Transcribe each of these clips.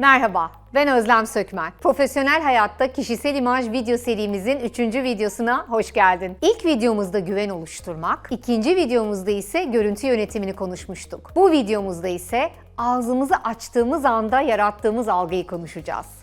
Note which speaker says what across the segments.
Speaker 1: Merhaba, ben Özlem Sökmen. Profesyonel hayatta kişisel imaj video serimizin 3. videosuna hoş geldin. İlk videomuzda güven oluşturmak, ikinci videomuzda ise görüntü yönetimini konuşmuştuk. Bu videomuzda ise ağzımızı açtığımız anda yarattığımız algıyı konuşacağız.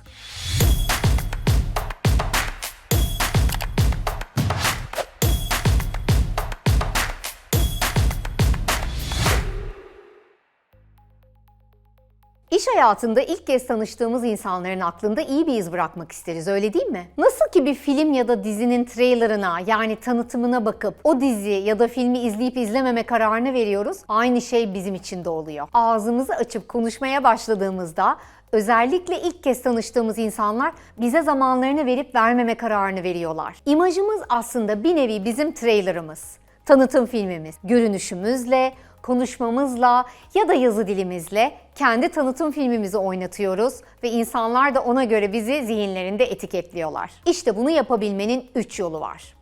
Speaker 1: Hayatında ilk kez tanıştığımız insanların aklında iyi bir iz bırakmak isteriz öyle değil mi? Nasıl ki bir film ya da dizinin trailerına yani tanıtımına bakıp o dizi ya da filmi izleyip izlememe kararını veriyoruz. Aynı şey bizim için de oluyor. Ağzımızı açıp konuşmaya başladığımızda Özellikle ilk kez tanıştığımız insanlar bize zamanlarını verip vermeme kararını veriyorlar. İmajımız aslında bir nevi bizim trailerımız tanıtım filmimiz. Görünüşümüzle, konuşmamızla ya da yazı dilimizle kendi tanıtım filmimizi oynatıyoruz ve insanlar da ona göre bizi zihinlerinde etiketliyorlar. İşte bunu yapabilmenin 3 yolu var.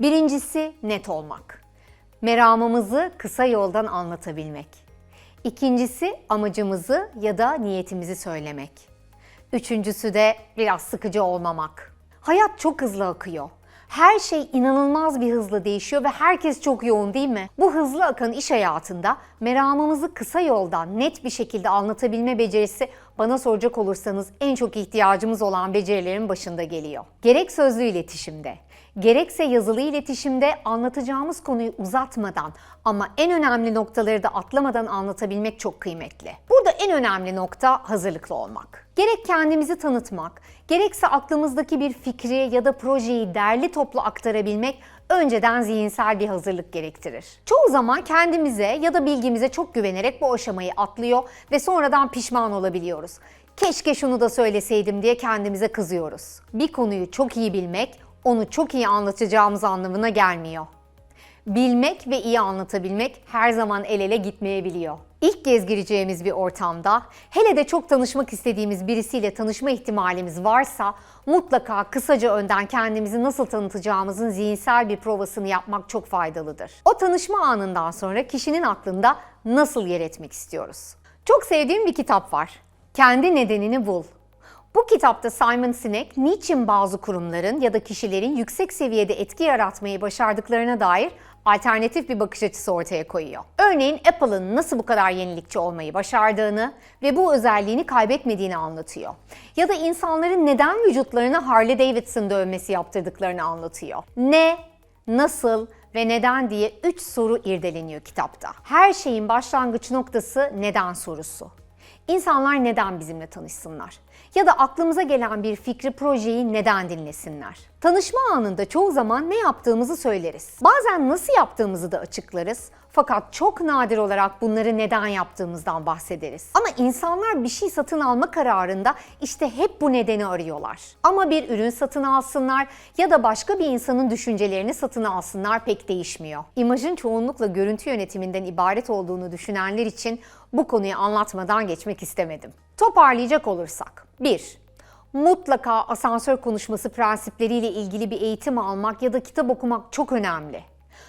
Speaker 1: Birincisi net olmak. Meramımızı kısa yoldan anlatabilmek. İkincisi amacımızı ya da niyetimizi söylemek. Üçüncüsü de biraz sıkıcı olmamak. Hayat çok hızlı akıyor. Her şey inanılmaz bir hızla değişiyor ve herkes çok yoğun değil mi? Bu hızlı akan iş hayatında meramımızı kısa yoldan net bir şekilde anlatabilme becerisi bana soracak olursanız en çok ihtiyacımız olan becerilerin başında geliyor. Gerek sözlü iletişimde, gerekse yazılı iletişimde anlatacağımız konuyu uzatmadan ama en önemli noktaları da atlamadan anlatabilmek çok kıymetli. Burada en önemli nokta hazırlıklı olmak. Gerek kendimizi tanıtmak, gerekse aklımızdaki bir fikri ya da projeyi derli toplu aktarabilmek önceden zihinsel bir hazırlık gerektirir. Çoğu zaman kendimize ya da bilgimize çok güvenerek bu aşamayı atlıyor ve sonradan pişman olabiliyoruz. Keşke şunu da söyleseydim diye kendimize kızıyoruz. Bir konuyu çok iyi bilmek, onu çok iyi anlatacağımız anlamına gelmiyor. Bilmek ve iyi anlatabilmek her zaman el ele gitmeyebiliyor. İlk kez gireceğimiz bir ortamda, hele de çok tanışmak istediğimiz birisiyle tanışma ihtimalimiz varsa mutlaka kısaca önden kendimizi nasıl tanıtacağımızın zihinsel bir provasını yapmak çok faydalıdır. O tanışma anından sonra kişinin aklında nasıl yer etmek istiyoruz? Çok sevdiğim bir kitap var. Kendi nedenini bul. Bu kitapta Simon Sinek, niçin bazı kurumların ya da kişilerin yüksek seviyede etki yaratmayı başardıklarına dair alternatif bir bakış açısı ortaya koyuyor. Örneğin Apple'ın nasıl bu kadar yenilikçi olmayı başardığını ve bu özelliğini kaybetmediğini anlatıyor. Ya da insanların neden vücutlarına Harley Davidson dövmesi yaptırdıklarını anlatıyor. Ne, nasıl ve neden diye 3 soru irdeleniyor kitapta. Her şeyin başlangıç noktası neden sorusu. İnsanlar neden bizimle tanışsınlar? Ya da aklımıza gelen bir fikri, projeyi neden dinlesinler? Tanışma anında çoğu zaman ne yaptığımızı söyleriz. Bazen nasıl yaptığımızı da açıklarız. Fakat çok nadir olarak bunları neden yaptığımızdan bahsederiz. Ama insanlar bir şey satın alma kararında işte hep bu nedeni arıyorlar. Ama bir ürün satın alsınlar ya da başka bir insanın düşüncelerini satın alsınlar pek değişmiyor. İmajın çoğunlukla görüntü yönetiminden ibaret olduğunu düşünenler için bu konuyu anlatmadan geçmek istemedim. Toparlayacak olursak. 1 mutlaka asansör konuşması prensipleriyle ilgili bir eğitim almak ya da kitap okumak çok önemli.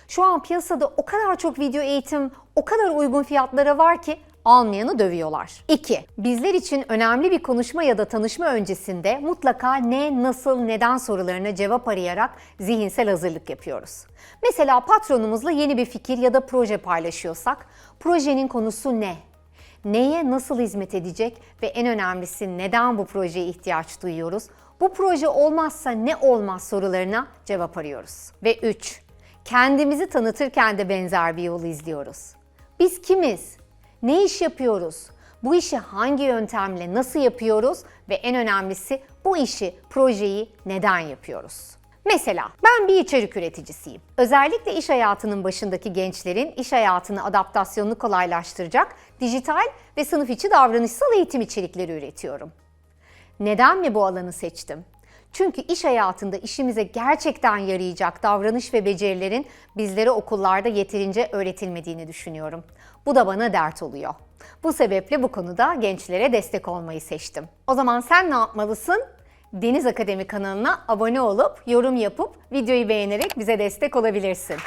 Speaker 1: Şu an piyasada o kadar çok video eğitim, o kadar uygun fiyatlara var ki almayanı dövüyorlar. 2. Bizler için önemli bir konuşma ya da tanışma öncesinde mutlaka ne, nasıl, neden sorularına cevap arayarak zihinsel hazırlık yapıyoruz. Mesela patronumuzla yeni bir fikir ya da proje paylaşıyorsak, projenin konusu ne? Neye nasıl hizmet edecek ve en önemlisi neden bu projeye ihtiyaç duyuyoruz? Bu proje olmazsa ne olmaz sorularına cevap arıyoruz. Ve 3. Kendimizi tanıtırken de benzer bir yolu izliyoruz. Biz kimiz? Ne iş yapıyoruz? Bu işi hangi yöntemle nasıl yapıyoruz ve en önemlisi bu işi, projeyi neden yapıyoruz? Mesela ben bir içerik üreticisiyim. Özellikle iş hayatının başındaki gençlerin iş hayatını adaptasyonunu kolaylaştıracak dijital ve sınıf içi davranışsal eğitim içerikleri üretiyorum. Neden mi bu alanı seçtim? Çünkü iş hayatında işimize gerçekten yarayacak davranış ve becerilerin bizlere okullarda yeterince öğretilmediğini düşünüyorum. Bu da bana dert oluyor. Bu sebeple bu konuda gençlere destek olmayı seçtim. O zaman sen ne yapmalısın? Deniz Akademi kanalına abone olup, yorum yapıp, videoyu beğenerek bize destek olabilirsin.